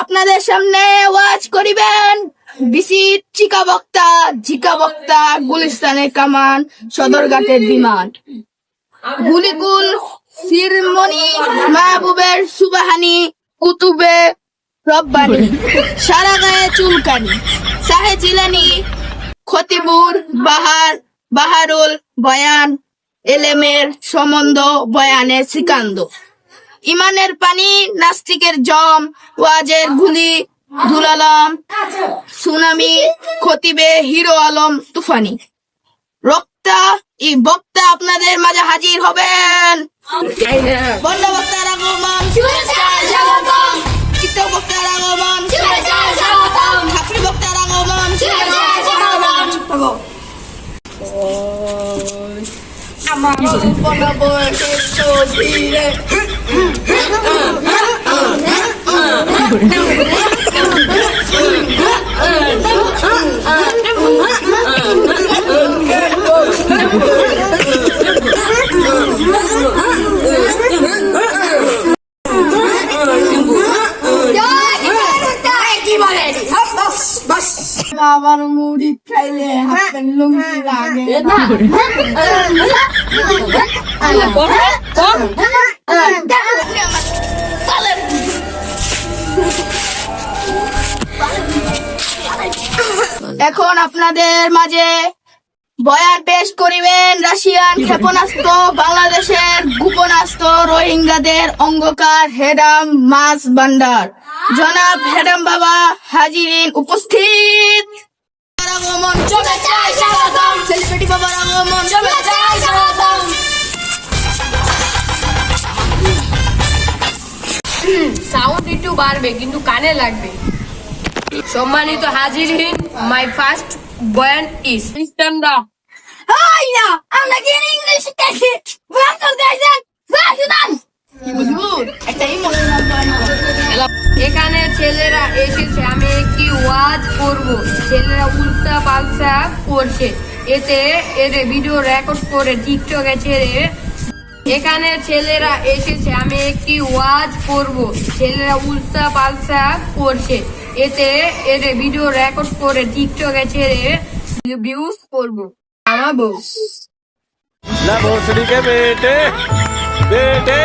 আপনাদের সামনে ওয়াজ করিবেন। বিসি চিকা বক্তা, ঝিকা বক্তা গুলিস্তানের কামান সদরঘাটের বিমান। গুলিকুল সিরমনি মাহবুবের সুবাহানি, কুতুবে রব্বানি সারা গায়ে চুলকানি সাহে জিলানি, খতিবুর, বাহার, বাহারুল বয়ান, এলেমের সম্বন্ধ বয়ানের সিকান্দ ইমানের পানি নাস্তিকের জম ওয়াজের গুলি দুলালম সুনামি খতিবে হিরো আলম তুফানি। রক্তা ই বক্তা আপনাদের মাঝে হাজির হবেন। বন্ড বক্তার আগমন চিত্ত বক্তার আগমন ছাত্রী বক্তার আগমন। আমার বনবসের ছবিরে বাবার মুড়ি খাইলে হাতের লুঙ্গি লাগে এখন আপনাদের মাঝে বয়ান পেশ করিবেন রাশিয়ান ক্ষেপণাস্ত্র বাংলাদেশের গোপনাস্ত্র রোহিঙ্গাদের অঙ্গকার হেডাম মাস ভান্ডার। জনাব হেডাম বাবা হাজিরিন উপস্থিত। আগমন সেলিব্রিটি বাবার আগমন সাউন্ড একটু বাড়বে কিন্তু কানে লাগবে। সম্মানিত হাজিরহীন মাই ফার্স্ট বয়ান ইস ইস্তানরা হাই না আমরা কি ইংলিশ শিখেছি বয়ান করতে আইছেন কাজ করব। ছেলেরা উল্টা পাল্টা করছে। এতে এতে ভিডিও রেকর্ড করে টিকটকে ছেড়ে এখানে ছেলেরা এসেছে, আমি একটি ওয়াজ করব। ছেলেরা উল্টা পাল্টা করছে। এতে এতে ভিডিও রেকর্ড করে টিকটকে ছেড়ে ভিউজ করব। আমার বউ না বউ বেটে বেটে।